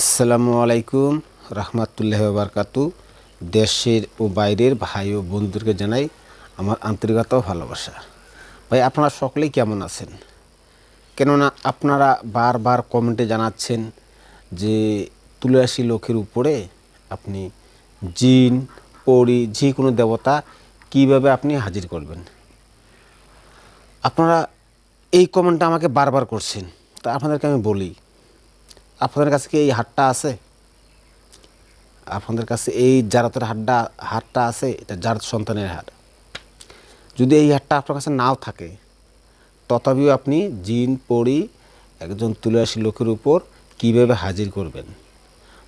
আসসালামু আলাইকুম, রহমাতুল্লাহ বারকাতু। দেশের ও বাইরের ভাই ও বন্ধুদেরকে জানাই আমার আন্তরিকতা ভালোবাসা। ভাই, আপনারা সকলেই কেমন আছেন? কেননা আপনারা বারবার কমেন্টে জানাচ্ছেন যে তুলে আসি লোকের উপরে আপনি জিন, পরি, যে কোনো দেবতা কীভাবে আপনি হাজির করবেন। আপনারা এই কমেন্টটা আমাকে বারবার করছেন, তা আপনাদেরকে আমি বলি আপনাদের কাছে কি এই হাটটা আছে? আপনাদের কাছে এই জারাতের হাটটা হাটটা আছে? এটা জারাত সন্তানের হাট। যদি এই হাটটা আপনার কাছে নাও থাকে, তথাপিও আপনি জিন পড়ি একজন তুলে আসি লোকের উপর কীভাবে হাজির করবেন?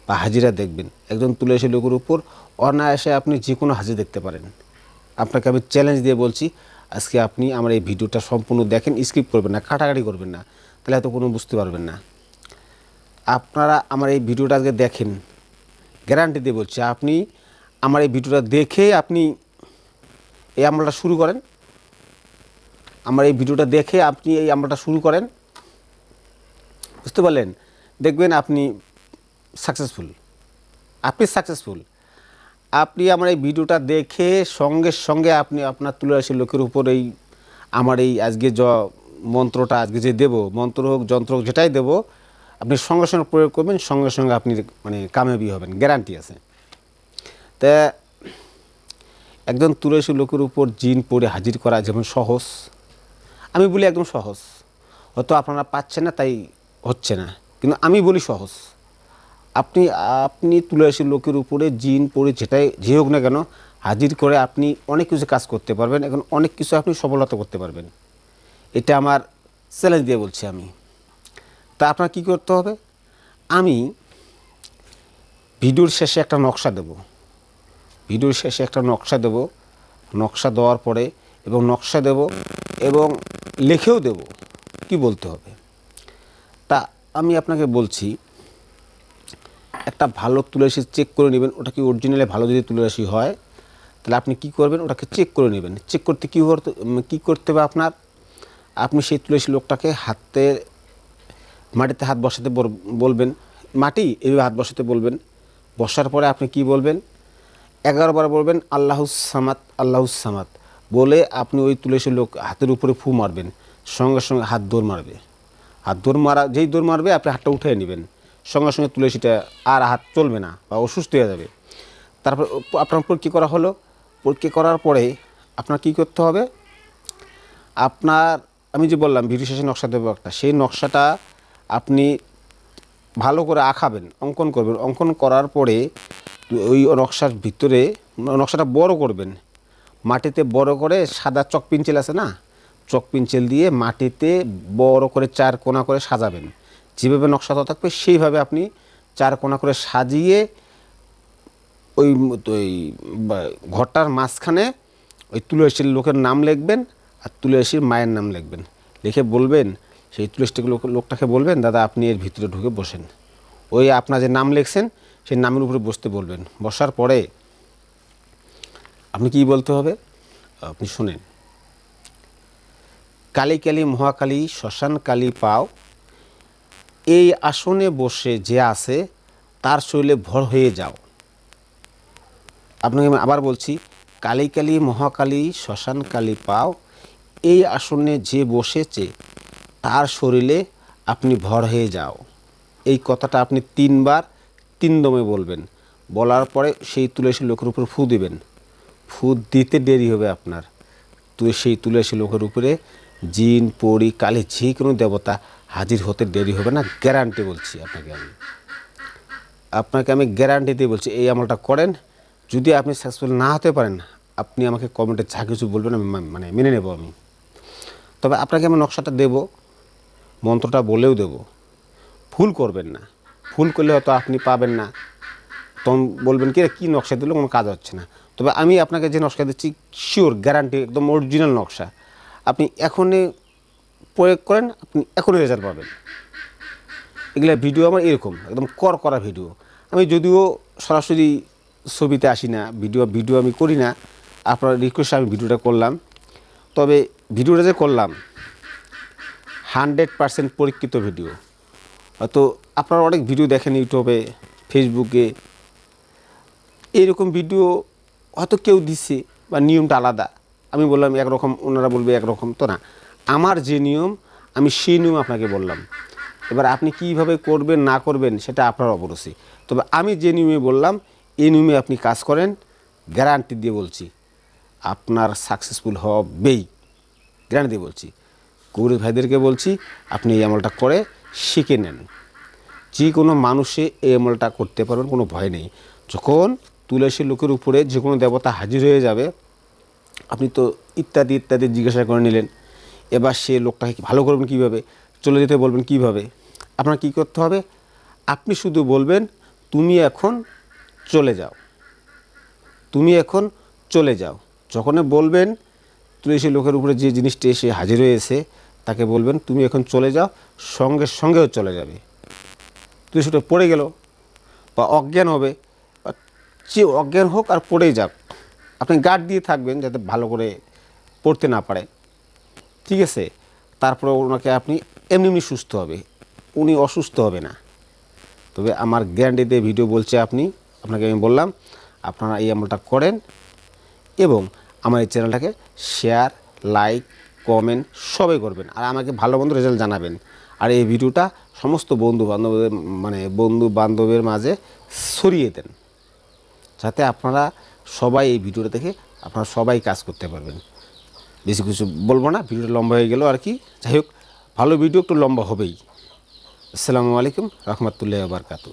বা হাজিরা দেখবেন, একজন তুলে আসি লোকের উপর অনায়াসে আপনি যে কোনো হাজির দেখতে পারেন। আপনাকে আমি চ্যালেঞ্জ দিয়ে বলছি, আজকে আপনি আমার এই ভিডিওটা সম্পূর্ণ দেখেন স্কিপ করবেন না, কাটাকাটি করবেন না, তাহলে হয়তো কোনো বুঝতে পারবেন না। আপনারা আমার এই ভিডিওটা আজকে দেখেন। গ্যারান্টি দিয়ে বলছি, আপনি আমার এই ভিডিওটা দেখে আপনি এই আমলটা শুরু করেন। আমার এই ভিডিওটা দেখে আপনি এই আমলটা শুরু করেন। বুঝতে পারলেন? দেখবেন আপনি সাকসেসফুল আপনি সাকসেসফুল আপনি আমার এই ভিডিওটা দেখে সঙ্গে সঙ্গে আপনি আপনার তুলে আসি লোকের উপর এই আমার এই আজকে য মন্ত্রটা আজকে যে দেব, মন্ত্র হোক, যন্ত্র হোক, যেটাই দেবো আপনি সঙ্গে সঙ্গে প্রয়োগ করবেন, সঙ্গে সঙ্গে আপনি মানে কামেবি হবেন গ্যারান্টি আছে। তা একজন তুলসী লোকের উপর জিন পড়ে হাজির করা যেমন সহজ, আমি বলি একদম সহজ। হয়তো আপনারা পাচ্ছেন না, তাই হচ্ছে না, কিন্তু আমি বলি সহজ। আপনি আপনি তুলসী লোকের উপরে জিন পড়ে যেটাই, যে হোক না কেন, হাজির করে আপনি অনেক কিছু কাজ করতে পারবেন, এখন অনেক কিছু আপনি সফলতা করতে পারবেন। এটা আমার চ্যালেঞ্জ দিয়ে বলছি আমি। তা আপনার কী করতে হবে? আমি ভিডিওর শেষে একটা নকশা দেব। ভিডিওর শেষে একটা নকশা দেব। নকশা দেওয়ার পরে এবং নকশা দেব এবং লিখেও দেব। কি বলতে হবে? তা আমি আপনাকে বলছি, একটা ভালো তুলসী চেক করে নেবেন, ওটা কি অরিজিনালে ভালো যদি তুলসী হয়, তাহলে আপনি কি করবেন? ওটাকে চেক করে নেবেন। চেক করতে কী করতে কী করতে হবে আপনার? আপনি সেই তুলসী লোকটাকে হাতে মাটিতে হাত বসাতে বলবেন। মাটি এইভাবে হাত বসাতে বলবেন। বসার পরে আপনি কি বলবেন? এগারো বার বলবেন আল্লাহুস সামাত আল্লাহুস সামাত বলে আপনি ওই তুলসী লোক হাতের উপরে ফু মারবেন। সঙ্গে সঙ্গে হাত দৌড় মারবে। হাত দৌড় মারা, যেই দৌড় মারবে, আপনি হাতটা উঠিয়ে নেবেন। সঙ্গে সঙ্গে তুলসীটা আর হাত চলবে না বা অসুস্থ হয়ে যাবে। তারপর আপনার পরীক্ষা করা হলো? পরীক্ষা করার পরে আপনার কি করতে হবে? আপনার, আমি যে বললাম, ভিডিও শেষে নকশা দেবো একটা। সেই নকশাটা আপনি ভালো করে আঁকাবেন, অঙ্কন করবেন। অঙ্কন করার পরে ওই নকশার ভিতরে, নকশাটা বড় করবেন। মাটিতে বড় করে সাদা চক পেন্সিল আছে না? চক পেন্সিল দিয়ে মাটিতে বড় করে চার কোনা করে সাজাবেন। যেভাবে নকশাটা থাকবে, সেইভাবে আপনি চার কোনা করে সাজিয়ে ওই ওই ঘরটার মাঝখানে ওই তুলসীর লোকের নাম লিখবেন আর তুলসীর মায়ের নাম লিখবেন। লিখে বলবেন সেই তুলসীটাকে লোক লোকটাকে বলবেন, দাদা, আপনি এর ভিতরে ঢুকে বসেন। ওই আপনার যে নাম লিখছেন, সেই নামের উপরে বসতে বলবেন। বসার পরে আপনি কি বলতে হবে? আপনি শুনেন। কালী কালী, মহাকালী, শ্মশান কালী পাও, এই আসনে বসে যে আছে, তার শরীরে ভর হয়ে যাও। আপনাকে আমি আবার বলছি, কালী কালী, মহাকালী, শ্মশান কালী পাও, এই আসনে যে বসেছে তার শরীরে আপনি ভর হয়ে যাও। এই কথাটা আপনি তিনবার তিন দমে বলবেন। বলার পরে সেই তুলসী লোকের উপর ফু দিবেন। ফু দিতে দেরি হবে আপনার। তো সেই তুলসী লোকের উপরে জিন, পরি, কালী, যে কোনো দেবতা হাজির হতে দেরি হবে না। গ্যারান্টি বলছি আপনাকে আমি। আপনাকে আমি গ্যারান্টি দিয়ে বলছি, এই আমলটা করেন। যদি আপনি সাকসেসফুল না হতে পারেন, আপনি আমাকে কমেন্টে যা কিছু বলবেন আমি মানে মেনে নেব আমি। তবে আপনাকে আমি নকশাটা দেব। মন্ত্রটা বলেও দেব। ভুল করবেন না। ভুল করলে হয়তো আপনি পাবেন না। তখন বলবেন, কি কী নকশা দিলে? কোনো কাজ হচ্ছে না। তবে আমি আপনাকে যে নকশা দিচ্ছি শিওর গ্যারান্টি একদম অরিজিনাল নকশা। আপনি এখনই প্রয়োগ করেন, আপনি এখনই রেজাল্ট পাবেন। এগুলো ভিডিও আমার এরকম, একদম কর করা ভিডিও আমি যদিও সরাসরি ছবিতে আসি না ভিডিও ভিডিও আমি করি না। আপনার রিকোয়েস্টে আমি ভিডিওটা করলাম। তবে ভিডিওটা যে করলাম হান্ড্রেড পারসেন্ট পরীক্ষিত ভিডিও। হয়তো আপনারা অনেক ভিডিও দেখেন ইউটিউবে, ফেসবুকে। এইরকম ভিডিও হয়তো কেউ দিচ্ছে বা নিয়মটা আলাদা। আমি বললাম একরকম, ওনারা বলবে একরকম, তো না। আমার যে নিয়ম, আমি সেই নিয়ম আপনাকে বললাম। এবার আপনি কীভাবে করবেন, না করবেন, সেটা আপনার অবশ্যই তবে আমি যে নিয়মে বললাম, এই নিয়মে আপনি কাজ করেন গ্যারান্টি দিয়ে বলছি, আপনার সাকসেসফুল হবেই। গ্যারান্টি দিয়ে বলছি। কবির ভাইদেরকে বলছি, আপনি এই আমলটা করে শিখে নেন। যে কোনো মানুষে এই আমলটা করতে পারবেন, কোনো ভয় নেই। যখন তুলসী লোকের উপরে যে কোনো দেবতা হাজির হয়ে যাবে, আপনি তো ইত্যাদি ইত্যাদি জিজ্ঞাসা করে নিলেন, এবার সে লোকটাকে ভালো করবেন কীভাবে? চলে যেতে বলবেন কীভাবে? আপনার কি করতে হবে? আপনি শুধু বলবেন, তুমি এখন চলে যাও। তুমি এখন চলে যাও। যখন বলবেন, তুলসী লোকের উপরে যে জিনিসটি এসে হাজির হয়েছে তাকে বলবেন, তুমি এখন চলে যাও, সঙ্গে সঙ্গেও চলে যাবে। তুই সেটা পড়ে গেল, বা অজ্ঞান হবে যে অজ্ঞান হোক আর পড়েই যাক, আপনি গার্ড দিয়ে থাকবেন যাতে ভালো করে পড়তে না পারে। ঠিক আছে? তারপরে ওনাকে আপনি এমনি এমনি সুস্থ হবে, উনি অসুস্থ হবে না। তবে আমার গ্যারান্টিতে ভিডিও বলছে আপনি, আপনাকে আমি বললাম, আপনারা এই আমলটা করেন এবং আমার এই চ্যানেলটাকে শেয়ার লাইক কমেন্ট সবাই করবেন। আর আমাকে ভালো মন্দ রেজাল্ট জানাবেন। আর এই ভিডিওটা সমস্ত বন্ধু বান্ধবদের মানে বন্ধু বান্ধবের মাঝে ছড়িয়ে দেন। যাতে আপনারা সবাই এই ভিডিওটা দেখে আপনারা সবাই কাজ করতে পারবেন। বেশি কিছু বলব না, ভিডিওটা লম্বা হয়ে গেল আর কি। যাই হোক, ভালো ভিডিও একটু লম্বা হবেই। আসসালামু আলাইকুম, রহমতুল্লাহ বারকাতু